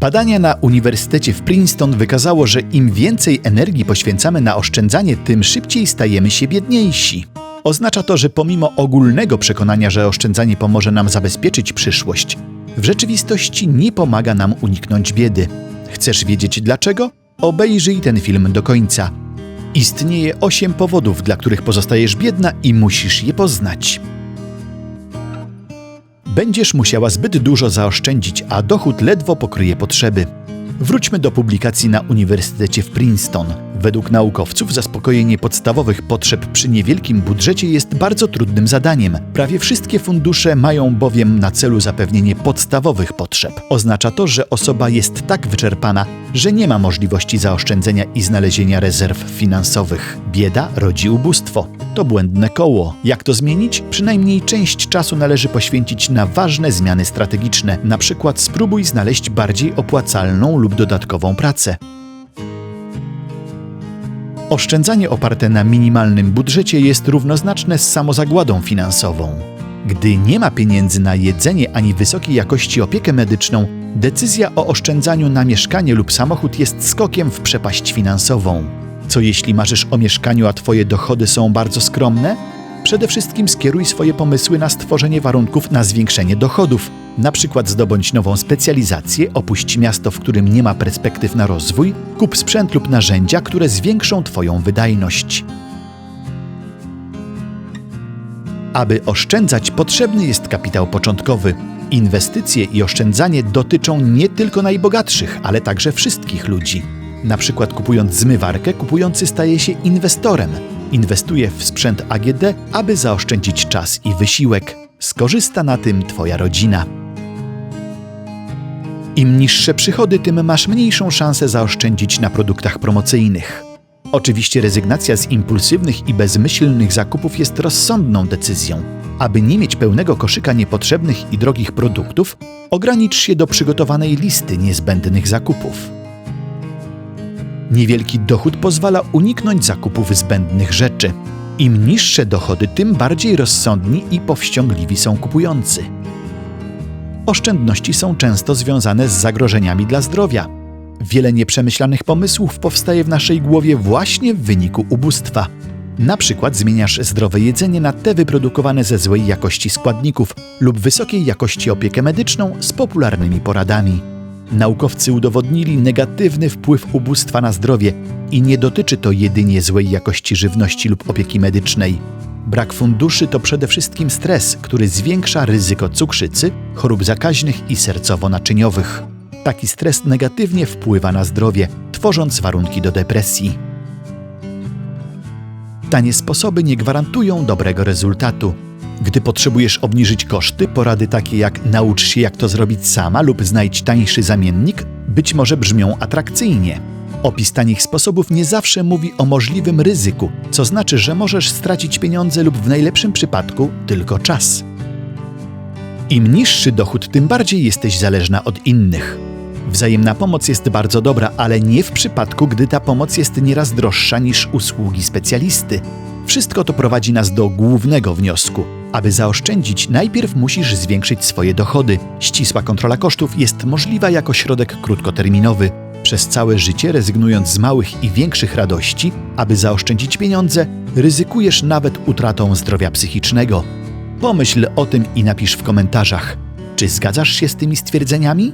Badania na Uniwersytecie w Princeton wykazało, że im więcej energii poświęcamy na oszczędzanie, tym szybciej stajemy się biedniejsi. Oznacza to, że pomimo ogólnego przekonania, że oszczędzanie pomoże nam zabezpieczyć przyszłość, w rzeczywistości nie pomaga nam uniknąć biedy. Chcesz wiedzieć dlaczego? Obejrzyj ten film do końca. Istnieje 8 powodów, dla których pozostajesz biedna i musisz je poznać. Będziesz musiała zbyt dużo zaoszczędzić, a dochód ledwo pokryje potrzeby. Wróćmy do publikacji na Uniwersytecie w Princeton. Według naukowców zaspokojenie podstawowych potrzeb przy niewielkim budżecie jest bardzo trudnym zadaniem. Prawie wszystkie fundusze mają bowiem na celu zapewnienie podstawowych potrzeb. Oznacza to, że osoba jest tak wyczerpana, że nie ma możliwości zaoszczędzenia i znalezienia rezerw finansowych. Bieda rodzi ubóstwo. To błędne koło. Jak to zmienić? Przynajmniej część czasu należy poświęcić na ważne zmiany strategiczne. Na przykład spróbuj znaleźć bardziej opłacalną lub dodatkową pracę. Oszczędzanie oparte na minimalnym budżecie jest równoznaczne z samozagładą finansową. Gdy nie ma pieniędzy na jedzenie ani wysokiej jakości opiekę medyczną, decyzja o oszczędzaniu na mieszkanie lub samochód jest skokiem w przepaść finansową. Co jeśli marzysz o mieszkaniu, a twoje dochody są bardzo skromne? Przede wszystkim skieruj swoje pomysły na stworzenie warunków na zwiększenie dochodów. Na przykład zdobądź nową specjalizację, opuść miasto, w którym nie ma perspektyw na rozwój, kup sprzęt lub narzędzia, które zwiększą Twoją wydajność. Aby oszczędzać, potrzebny jest kapitał początkowy. Inwestycje i oszczędzanie dotyczą nie tylko najbogatszych, ale także wszystkich ludzi. Na przykład kupując zmywarkę, kupujący staje się inwestorem. Inwestuje w sprzęt AGD, aby zaoszczędzić czas i wysiłek. Skorzysta na tym Twoja rodzina. Im niższe przychody, tym masz mniejszą szansę zaoszczędzić na produktach promocyjnych. Oczywiście rezygnacja z impulsywnych i bezmyślnych zakupów jest rozsądną decyzją. Aby nie mieć pełnego koszyka niepotrzebnych i drogich produktów, ogranicz się do przygotowanej listy niezbędnych zakupów. Niewielki dochód pozwala uniknąć zakupów zbędnych rzeczy. Im niższe dochody, tym bardziej rozsądni i powściągliwi są kupujący. Oszczędności są często związane z zagrożeniami dla zdrowia. Wiele nieprzemyślanych pomysłów powstaje w naszej głowie właśnie w wyniku ubóstwa. Na przykład zmieniasz zdrowe jedzenie na te wyprodukowane ze złej jakości składników lub wysokiej jakości opiekę medyczną z popularnymi poradami. Naukowcy udowodnili negatywny wpływ ubóstwa na zdrowie i nie dotyczy to jedynie złej jakości żywności lub opieki medycznej. Brak funduszy to przede wszystkim stres, który zwiększa ryzyko cukrzycy, chorób zakaźnych i sercowo-naczyniowych. Taki stres negatywnie wpływa na zdrowie, tworząc warunki do depresji. Tanie sposoby nie gwarantują dobrego rezultatu. Gdy potrzebujesz obniżyć koszty, porady takie jak naucz się jak to zrobić sama lub znajdź tańszy zamiennik być może brzmią atrakcyjnie. Opis tanich sposobów nie zawsze mówi o możliwym ryzyku, co znaczy, że możesz stracić pieniądze lub w najlepszym przypadku tylko czas. Im niższy dochód, tym bardziej jesteś zależna od innych. Wzajemna pomoc jest bardzo dobra, ale nie w przypadku, gdy ta pomoc jest nieraz droższa niż usługi specjalisty. Wszystko to prowadzi nas do głównego wniosku. Aby zaoszczędzić, najpierw musisz zwiększyć swoje dochody. Ścisła kontrola kosztów jest możliwa jako środek krótkoterminowy. Przez całe życie, rezygnując z małych i większych radości, aby zaoszczędzić pieniądze, ryzykujesz nawet utratą zdrowia psychicznego. Pomyśl o tym i napisz w komentarzach. Czy zgadzasz się z tymi stwierdzeniami?